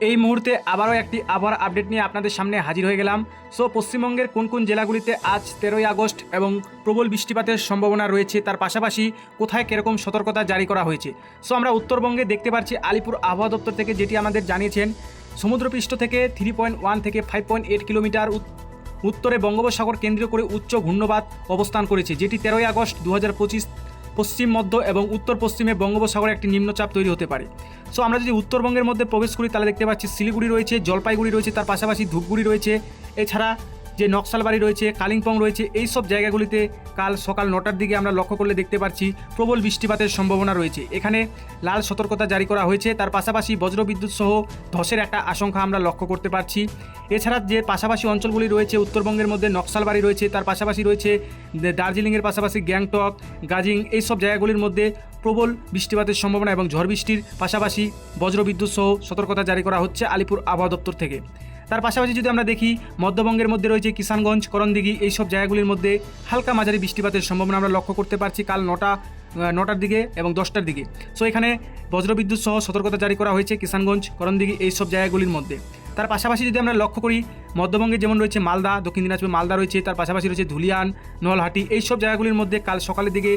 এই মুহূর্তে আবারও একটি আবহাওয়ার আপডেট নিয়ে আপনাদের সামনে হাজির হয়ে গেলাম। সো, পশ্চিমবঙ্গের কোন কোন জেলাগুলিতে আজ তেরোই আগস্ট এবং প্রবল বৃষ্টিপাতের সম্ভাবনা রয়েছে, তার পাশাপাশি কোথায় কীরকম সতর্কতা জারি করা হয়েছে? সো, আমরা উত্তরবঙ্গে দেখতে পাচ্ছি আলিপুর আবহাওয়া দপ্তর থেকে যেটি আমাদের জানিয়েছেন, সমুদ্রপৃষ্ঠ থেকে থ্রি পয়েন্ট ওয়ান থেকে ফাইভ পয়েন্ট এইট কিলোমিটার উত- উত্তরে বঙ্গোপসাগর কেন্দ্র করে উচ্চ ঘূর্ণবাত অবস্থান করেছে, যেটি তেরোই আগস্ট দু হাজার পঁচিশ পশ্চিম মধ্য এবং উত্তর পশ্চিমে বঙ্গোপসাগরে একটি নিম্নচাপ তৈরি হতে পারে। সো আমরা যদি উত্তরবঙ্গের মধ্যে প্রবেশ করি, তাহলে দেখতে পাচ্ছি শিলিগুড়ি রয়েছে, জলপাইগুড়ি রয়েছে, তার পাশাপাশি ধূপগুড়ি রয়েছে। এছাড়া যে নকশালবাড়ি রয়েছে, কালিম্পং রয়েছে, এই সব জায়গাগুলিতে কাল সকাল নটার দিকে আমরা লক্ষ্য করলে দেখতে পাচ্ছি প্রবল বৃষ্টিপাতের সম্ভাবনা রয়েছে। এখানে লাল সতর্কতা জারি করা হয়েছে, তার পাশাপাশি বজ্রবিদ্যুৎ সহ ধসের একটা আশঙ্কা আমরা লক্ষ্য করতে পারছি। এছাড়া যে পাশাপাশি অঞ্চলগুলি রয়েছে, উত্তরবঙ্গের মধ্যে নকশালবাড়ি রয়েছে, তার পাশাপাশি রয়েছে দার্জিলিংয়ের পাশাপাশি গ্যাংটক, গাজিং, এই সব জায়গাগুলির মধ্যে প্রবল বৃষ্টিপাতের সম্ভাবনা এবং ঝড় বৃষ্টির পাশাপাশি বজ্রবিদ্যুৎ সহ সতর্কতা জারি করা হচ্ছে আলিপুর আবহাওয়া দপ্তর থেকে। তার পাশাপাশি যদি আমরা দেখি, মধ্যবঙ্গের মধ্যে রয়েছে কিষানগঞ্জ, করণদিঘি এই সব জায়গাগুলির মধ্যে হালকা মাঝারি বৃষ্টিপাতের সম্ভাবনা আমরা লক্ষ্য করতে পারছি কাল নটা নটার দিকে এবং দশটার দিকে। সো এখানে বজ্রবিদ্যুৎ সহ সতর্কতা জারি করা হয়েছে কিষানগঞ্জ, করণদিঘি এই সব জায়গাগুলির মধ্যে। তার পাশাপাশি যদি আমরা লক্ষ্য করি, মধ্যবঙ্গে যেমন রয়েছে মালদা, দক্ষিণ দিনাজপুর, মালদা রয়েছে, তার পাশাপাশি রয়েছে ধুলিয়ান, নলহাটি এই সব জায়গাগুলির মধ্যে কাল সকালের দিকে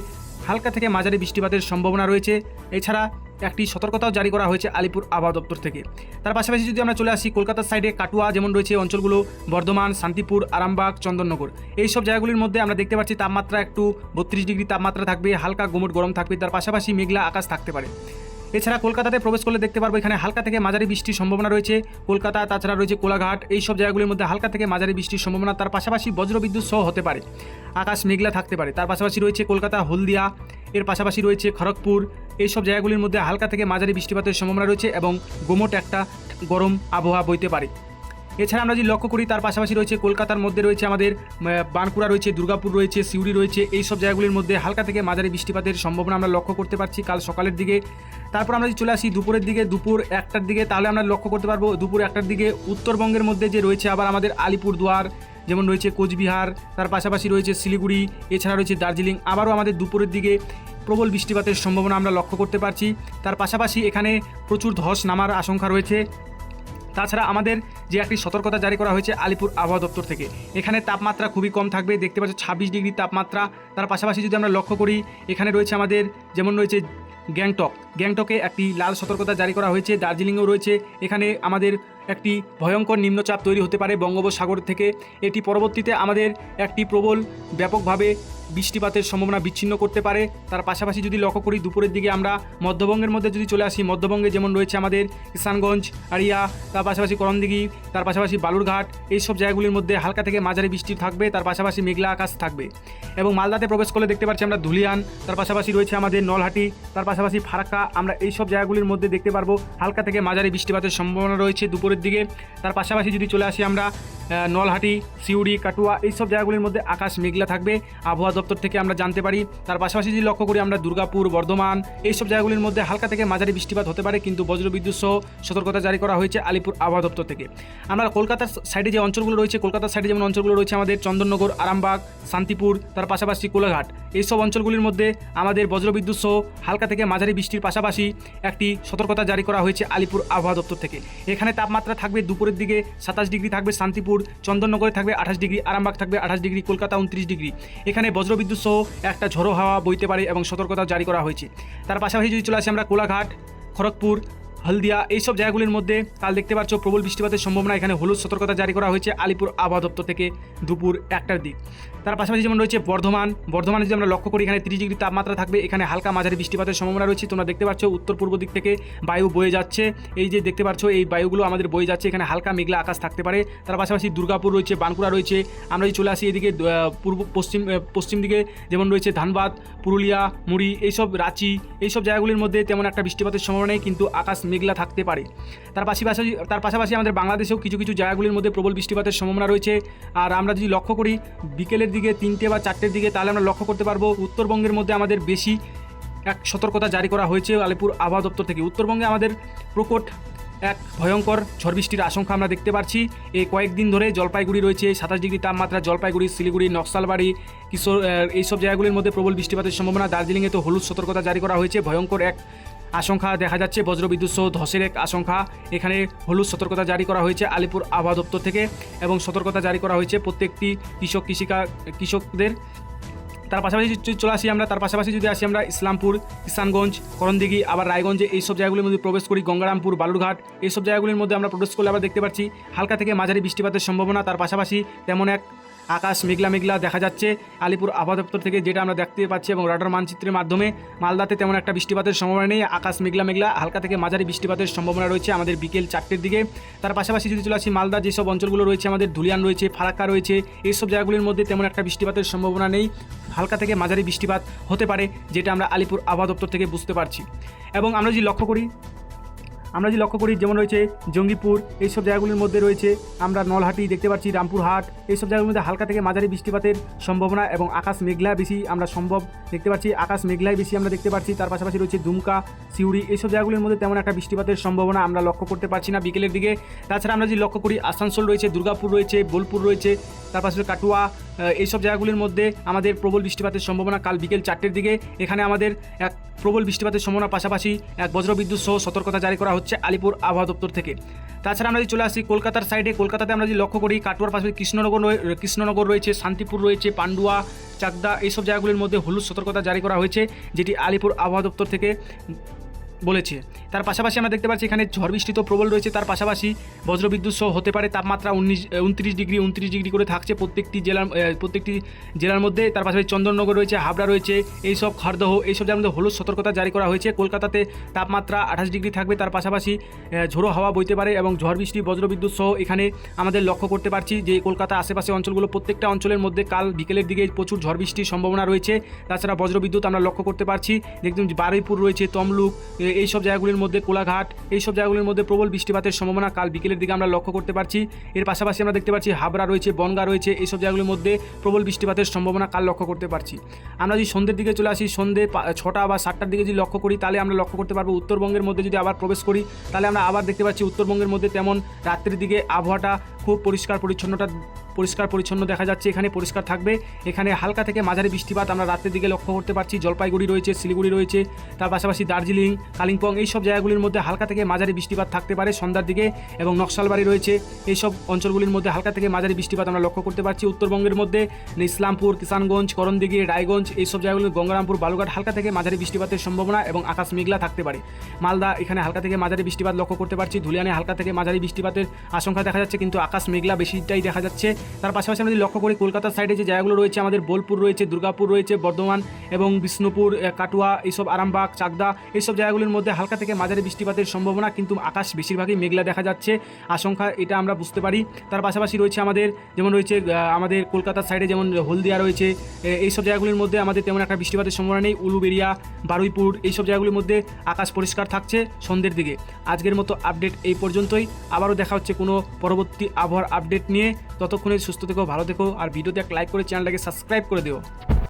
হালকা থেকে মাঝারি বৃষ্টিপাতের সম্ভাবনা রয়েছে। এছাড়া একটি সতর্কতাও জারি করা হয়েছে আলিপুর আবহাওয়া দপ্তর থেকে। তার পাশাপাশি যদি আমরা চলে আসি, কলকাতার সাইডে কাটুয়া যেমন রয়েছে, অঞ্চলগুলো বর্ধমান, শান্তিপুর, আরামবাগ, চন্দননগর, এই সব জায়গাগুলির মধ্যে আমরা দেখতে পাচ্ছি তাপমাত্রা একটু বত্রিশ ডিগ্রি তাপমাত্রা থাকবে, হালকা গুমট গরম থাকবে, তার পাশাপাশি মেঘলা আকাশ থাকতে পারে। এছাড়া কলকাতাতে প্রবেশ করলে দেখতে পারব এখানে হালকা থেকে মাঝারি বৃষ্টির সম্ভাবনা রয়েছে। কলকাতা, তাছাড়া রয়েছে কোলাঘাট এই সব জায়গাগুলির মধ্যে হালকা থেকে মাঝারি বৃষ্টির সম্ভাবনা, তার পাশাপাশি বজ্রবিদ্যুৎ সহ হতে পারে। আকাশ মেঘলা থাকতে পারে। তার পাশাপাশি রয়েছে কলকাতা, হলদিয়া, এর পাশাপাশি রয়েছে খড়গপুর। এইসব জায়গাগুলির মধ্যে হালকা থেকে মাঝারি বৃষ্টিপাতের সম্ভাবনা রয়েছে এবং গোমট একটা গরম আবহাওয়া বইতে পারে। এছাড়া আমরা যদি লক্ষ্য করি, তার পাশাপাশি রয়েছে কলকাতার মধ্যে রয়েছে আমাদের বানকুড়া রয়েছে, দুর্গাপুর রয়েছে, সিউড়ি রয়েছে, এই সব জায়গাগুলির মধ্যে হালকা থেকে মাঝারি বৃষ্টিপাতের সম্ভাবনা আমরা লক্ষ্য করতে পারছি কাল সকালের দিকে। তারপর আমরা যদি চলে আসি দুপুরের দিকে, দুপুর একটার দিকে, তাহলে আমরা লক্ষ্য করতে পারব দুপুর একটার দিকে উত্তরবঙ্গের মধ্যে যে রয়েছে আবার আমাদের আলিপুরদুয়ার, যেমন রয়েছে কোচবিহার, তার পাশাপাশি রয়েছে শিলিগুড়ি, এছাড়া রয়েছে দার্জিলিং, আবারও আমাদের দুপুরের দিকে প্রবল বৃষ্টিপাতের সম্ভাবনা আমরা লক্ষ্য করতে পারছি। তার পাশাপাশি এখানে প্রচুর ধস নামার আশঙ্কা রয়েছে। তাছাড়া আমাদের যে একটি সতর্কতা জারি করা হয়েছে আলিপুর আবহাওয়া দপ্তর থেকে, এখানে তাপমাত্রা খুবই কম থাকবে, দেখতে পাচ্ছ ছাব্বিশ ডিগ্রি তাপমাত্রা। তার পাশাপাশি যদি আমরা লক্ষ্য করি, এখানে রয়েছে আমাদের, যেমন রয়েছে গ্যাংটক। গ্যাংটকে একটি লাল সতর্কতা জারি করা হয়েছে, দার্জিলিংয়েও রয়েছে। এখানে আমাদের একটি ভয়ঙ্কর নিম্নচাপ তৈরি হতে পারে বঙ্গোপসাগর থেকে। এটি পরবর্তীতে আমাদের একটি প্রবল, ব্যাপকভাবে বৃষ্টিপাতের সম্ভাবনা বিচ্ছিন্ন করতে পারে। তার পাশাপাশি যদি লক্ষ্য করি, দুপুরের দিকে আমরা মধ্যবঙ্গের মধ্যে যদি চলে আসি, মধ্যবঙ্গে যেমন রয়েছে আমাদের কিষানগঞ্জ আরিয়া তার পাশাপাশি করণদিঘি, তার পাশাপাশি বালুরঘাট এই সব জায়গাগুলির মধ্যে হালকা থেকে মাঝারি বৃষ্টি থাকবে, তার পাশাপাশি মেঘলা আকাশ থাকবে। এবং মালদাতে প্রবেশ করলে দেখতে পাচ্ছি আমরা ধুলিয়ান, তার পাশাপাশি রয়েছে আমাদের নলহাটি, তার পাশাপাশি ফারাক্কা আমরা এই সব জায়গাগুলির মধ্যে দেখতে পারব। হালকা থেকে মাঝারি বৃষ্টিপাতের সম্ভাবনা রয়েছে দুপুরের দিকে। তার পাশাপাশি যদি চলে আসি আমরা নলহাটি, সিউড়ি, কাটুয়া এই সব জায়গাগুলির মধ্যে আকাশ মেঘলা থাকবে। আবহাওয়া দপ্তর থেকে আমরা জানতে পারি। তার পাশাপাশি যদি লক্ষ্য করি আমরা দুর্গাপুর, বর্ধমান এই সব জায়গাগুলির মধ্যে হালকা থেকে মাঝারি বৃষ্টিপাত হতে পারে। কিন্তু বজ্রবিদ্যুৎ সহ সতর্কতা জারি করা হয়েছে আলিপুর আবহাওয়া দপ্তর থেকে। আমরা কলকাতার সাইডে যে অঞ্চলগুলো রয়েছে, কলকাতার সাইডে যেমন অঞ্চলগুলো রয়েছে আমাদের চন্দননগর, আরামবাগ, শান্তিপুর, তার পাশাপাশি কোলাঘাট। এইসব অঞ্চলগুলির মধ্যে আমাদের বজ্রবিদ্যুৎ সহ হালকা থেকে মাঝারি বৃষ্টির পাশাপাশি একটি সতর্কতা জারি করা হয়েছে আলিপুর আবহাওয়া দপ্তর থেকে। এখানে তাপমাত্রা থাকবে দুপুরের দিকে সাতাশ ডিগ্রি থাকবে শান্তিপুর, চন্দননগরে থাকবে আঠাশ ডিগ্রি, আরামবাগ থাকবে আঠাশ ডিগ্রি, কলকাতা উনত্রিশ ডিগ্রি। এখানে বজ্রবিদ্যুৎ সহ একটা ঝড়ো হাওয়া বইতে পারে এবং সতর্কতা জারি করা হয়েছে। তার পাশাপাশি যদি চলে আসে আমরা কোলাঘাট, খড়গপুর হলদিয়া, এইসব জায়গাগুলির মধ্যে কাল দেখতে পাচ্ছ প্রবল বৃষ্টিপাতের সম্ভাবনা। এখানে হলুদ সতর্কতা জারি করা হয়েছে আলিপুর আবহাওয়া দপ্তর থেকে দুপুর একটার দিক। তার পাশাপাশি যেমন রয়েছে বর্ধমান, বর্ধমানে যদি আমরা লক্ষ্য করি, এখানে তিরিশ ডিগ্রি তাপমাত্রা থাকবে। এখানে হালকা মাঝারি বৃষ্টিপাতের সম্ভাবনা রয়েছে। তোমরা দেখতে পাচ্ছ উত্তর পূর্ব দিক থেকে বায়ু বয়ে যাচ্ছে। এই যে দেখতে পাচ্ছ, এই বায়ুগুলো আমাদের বয়ে যাচ্ছে। এখানে হালকা মেঘলা আকাশ থাকতে পারে। তার পাশাপাশি দুর্গাপুর রয়েছে, বাঁকুড়া রয়েছে। আমরা যদি চলে আসি এদিকে পূর্ব, পশ্চিম পশ্চিম দিকে যেমন রয়েছে ধানবাদ, পুরুলিয়া, মুড়ি, এইসব রাঁচি, এইসব জায়গাগুলির মধ্যে তেমন একটা বৃষ্টিপাতের সম্ভাবনা নেই। কিন্তু আকাশ মেঘলা থাকতে পারে। তার পাশাপাশি তার পাশাপাশি আমাদের বাংলাদেশেও কিছু কিছু জায়গাগুলির মধ্যে প্রবল বৃষ্টিপাতের সম্ভাবনা রয়েছে। আর আমরা যদি লক্ষ্য করি, বিকেলের দিকে তিনটে বা চারটের দিকে, তাহলে আমরা লক্ষ্য করতে পারব উত্তরবঙ্গের মধ্যে আমাদের বেশি এক সতর্কতা জারি করা হয়েছে আলিপুর আবহাওয়া দপ্তর থেকে। উত্তরবঙ্গে আমাদের প্রকট এক ভয়ঙ্কর ঝড় বৃষ্টির আশঙ্কা আমরা দেখতে পাচ্ছি। এই কয়েকদিন ধরে জলপাইগুড়ি রয়েছে, সাতাশ ডিগ্রি তাপমাত্রা, জলপাইগুড়ি, শিলিগুড়ি, নকশালবাড়ি, কিশোর এইসব জায়গাগুলির মধ্যে প্রবল বৃষ্টিপাতের সম্ভাবনা। দার্জিলিংয়ে তো হলুদ সতর্কতা জারি করা হয়েছে। ভয়ঙ্কর এক আশঙ্কা দেখা যাচ্ছে বজ্রবিদ্যুৎ সহ ধসের এক আশঙ্কা। এখানে হলুদ সতর্কতা জারি করা হয়েছে আলিপুর আবহাওয়া দপ্তর থেকে এবং সতর্কতা জারি করা হয়েছে প্রত্যেকটি কৃষক, কৃষিকা, কৃষকদের। তার পাশাপাশি চলে আসি আমরা, তার পাশাপাশি যদি আসি আমরা ইসলামপুর, কিষানগঞ্জ, করণদিঘি, আবার রায়গঞ্জে এইসব জায়গাগুলির মধ্যে প্রবেশ করি, গঙ্গারামপুর, বালুরঘাট, এইসব জায়গাগুলির মধ্যে আমরা প্রবেশ করলে আবার দেখতে পাচ্ছি হালকা থেকে মাঝারি বৃষ্টিপাতের সম্ভাবনা। তার পাশাপাশি তেমন এক আকাশ মেঘলা মেঘলা দেখা যাচ্ছে। আলিপুর আবহাওয়া দপ্তর থেকে যেটা আমরা দেখতে পাচ্ছি এবং রাডার মানচিত্রের মাধ্যমে, মালদাতে তেমন একটা বৃষ্টিপাতের সম্ভাবনা নেই। আকাশ মেঘলা মেঘলা, হালকা থেকে মাঝারি বৃষ্টিপাতের সম্ভাবনা রয়েছে আমাদের বিকেল চারটের দিকে। তার পাশাপাশি যদি চলে আসি মালদা, যেসব অঞ্চলগুলো রয়েছে আমাদের, ধুলিয়ান রয়েছে, ফারাক্কা রয়েছে, এইসব জায়গাগুলির মধ্যে তেমন একটা বৃষ্টিপাতের সম্ভাবনা নেই। হালকা থেকে মাঝারি বৃষ্টিপাত হতে পারে, যেটা আমরা আলিপুর আবহাওয়া দপ্তর থেকে বুঝতে পারছি। এবং আমরা যদি লক্ষ্য করি আমরা যদি লক্ষ্য করি, যেমন রয়েছে জঙ্গিপুর, এইসব জায়গাগুলির মধ্যে রয়েছে আমরা নলহাটি দেখতে পাচ্ছি, রামপুরহাট, এইসব জায়গাগুলির মধ্যে হালকা থেকে মাঝারি বৃষ্টিপাতের সম্ভাবনা এবং আকাশ মেঘলা বেশি আমরা সম্ভব দেখতে পাচ্ছি। আকাশ মেঘলায় বেশি আমরা দেখতে পাচ্ছি, তার পাশাপাশি রয়েছে দুমকা, সিউড়ি, এইসব জায়গাগুলির মধ্যে তেমন একটা বৃষ্টিপাতের সম্ভাবনা আমরা লক্ষ্য করতে পারছি না বিকেলের দিকে। তাছাড়া আমরা যদি লক্ষ্য করি, আসানসোল রয়েছে, দুর্গাপুর রয়েছে, বোলপুর রয়েছে, তার পাশে কাটুয়া এইসব জায়গাগুলির মধ্যে আমাদের প্রবল বৃষ্টিপাতের সম্ভাবনা কাল বিকেল চারটের দিকে। এখানে আমাদের এক প্রবল বৃষ্টিপাতের সম্ভাবনার পাশাপাশি এক বজ্রবিদ্যুৎ সহ সতর্কতা জারি করা হচ্ছে আলিপুর আবহাওয়া দপ্তর থেকে। তাছাড়া আমরা যদি চলে আসি কলকাতার সাইডে কলকাতাতে আমরা যদি লক্ষ্য করি, কাটুয়ার পাশে কৃষ্ণনগর কৃষ্ণনগর রয়েছে, শান্তিপুর রয়েছে, পান্ডুয়া, চাকদা, এইসব জায়গাগুলির মধ্যে হলুদ সতর্কতা জারি করা হয়েছে, যেটি আলিপুর আবহাওয়া দপ্তর থেকে বলেছে। তার পাশাপাশি আমরা দেখতে পাচ্ছি এখানে ঝড় বৃষ্টি তো প্রবল রয়েছে, তার পাশাপাশি বজ্রবিদ্যুৎ সহ হতে পারে তাপমাত্রা উনিশ উনত্রিশ ডিগ্রি উনত্রিশ ডিগ্রি করে থাকছে প্রত্যেকটি জেলার প্রত্যেকটি জেলার মধ্যে। তার পাশাপাশি চন্দননগর রয়েছে, হাবড়া রয়েছে, এইসব খড়দহ এইসব জায়গার মধ্যে হলুদ সতর্কতা জারি করা হয়েছে, কলকাতাতে তাপমাত্রা আঠাশ ডিগ্রি থাকবে। তার পাশাপাশি ঝোড়ো হাওয়া বইতে পারে এবং ঝড় বৃষ্টি, বজ্রবিদ্যুৎ সহ এখানে আমাদের লক্ষ্য করতে পারছি যে কলকাতা আশেপাশে অঞ্চলগুলো, প্রত্যেকটা অঞ্চলের মধ্যে কাল বিকেলের দিকে প্রচুর ঝড় বৃষ্টির সম্ভাবনা রয়েছে। তাছাড়া বজ্রবিদ্যুৎ আমরা লক্ষ্য করতে পারছি। দেখুন, বারুইপুর রয়েছে, তমলুক এ- এইসব জায়গাগুলির মধ্যে কোলাঘাট এই সব জায়গাগুলির মধ্যে প্রবল বৃষ্টিপাতের সম্ভাবনা কাল বিকেলের দিকে আমরা লক্ষ্য করতে পারছি। এর পাশাপাশি আমরা দেখতে পাচ্ছি হাবড়া রয়েছে, বনগা রয়েছে, এইসব জায়গাগুলির মধ্যে প্রবল বৃষ্টিপাতের সম্ভাবনা কাল লক্ষ্য করতে পারছি। আমরা যদি সন্ধ্যের দিকে চলে আসি সন্ধ্যে ছটা বা সাতটার দিকে যদি লক্ষ্য করি, তাহলে আমরা লক্ষ্য করতে পারব উত্তরবঙ্গের মধ্যে যদি আবার প্রবেশ করি, তাহলে আমরা আবার দেখতে পাচ্ছি উত্তরবঙ্গের মধ্যে তেমন রাত্রির দিকে আবহাওয়াটা খুব পরিষ্কার পরিচ্ছন্নতা পরিষ্কার পরিচ্ছন্ন দেখা যাচ্ছে, এখানে পরিষ্কার থাকবে। এখানে হালকা থেকে মাঝারি বৃষ্টিপাত আমরা রাতের দিকে লক্ষ্য করতে পারছি। জলপাইগুড়ি রয়েছে, শিলিগুড়ি রয়েছে, তার পাশাপাশি দার্জিলিং, কালিম্পং, এইসব জায়গাগুলির মধ্যে হালকা থেকে মাঝারি বৃষ্টিপাত থাকতে পারে সন্ধ্যার দিকে এবং নকশালবাড়ি রয়েছে। এইসব অঞ্চলগুলির মধ্যে হালকা থেকে মাঝারি বৃষ্টিপাত আমরা লক্ষ্য করতে পারছি। উত্তরবঙ্গের মধ্যে ইসলামপুর কিষানগঞ্জ, করণদিঘি, রায়গঞ্জ, এইসব জায়গাগুলি, গঙ্গারামপুর বালুঘাট হালকা থেকে মাঝারি বৃষ্টিপাতের সম্ভাবনা এবং আকাশ মেঘলা থাকতে পারে। মালদা, এখানে হালকা থেকে মাঝারি বৃষ্টিপাত লক্ষ্য করতে পারছি। ধুলিয়ানে হালকা থেকে মাঝারি বৃষ্টিপাতের আশঙ্কা দেখা যাচ্ছে, কিন্তু আকাশ মেঘলা বেশিটাই দেখা যাচ্ছে। তার পাশাপাশি আমরা যদি লক্ষ্য করি, কলকাতার সাইডে যে জায়গাগুলো রয়েছে, আমাদের বোলপুর রয়েছে, দুর্গাপুর রয়েছে, বর্ধমান এবং বিষ্ণুপুর কাটুয়া, এইসব আরামবাগ, চাকদা, এইসব জায়গাগুলির মধ্যে হালকা থেকে মাঝারি বৃষ্টিপাতের সম্ভাবনা, কিন্তু আকাশ বেশিরভাগই মেঘলা দেখা যাচ্ছে। আশঙ্কা এটা আমরা বুঝতে পারি। তার পাশাপাশি রয়েছে আমাদের, যেমন রয়েছে আমাদের কলকাতার সাইডে যেমন হলদিয়া রয়েছে এইসব জায়গাগুলির মধ্যে আমাদের তেমন একটা বৃষ্টিপাতের সম্ভাবনা নেই। উলুবেরিয়া বারুইপুর, এইসব জায়গাগুলির মধ্যে আকাশ পরিষ্কার থাকছে সন্ধ্যের দিকে। আজকের মতো আপডেট এই পর্যন্তই। আবারও দেখা হচ্ছে কোনো পরবর্তী আবহাওয়ার আপডেট নিয়ে। ততক্ষণে সুস্থ থেকো ভালো থেকো আর ভিডিওতে এক লাইক করে চ্যানেলটাকে সাবস্ক্রাইব করে দিও।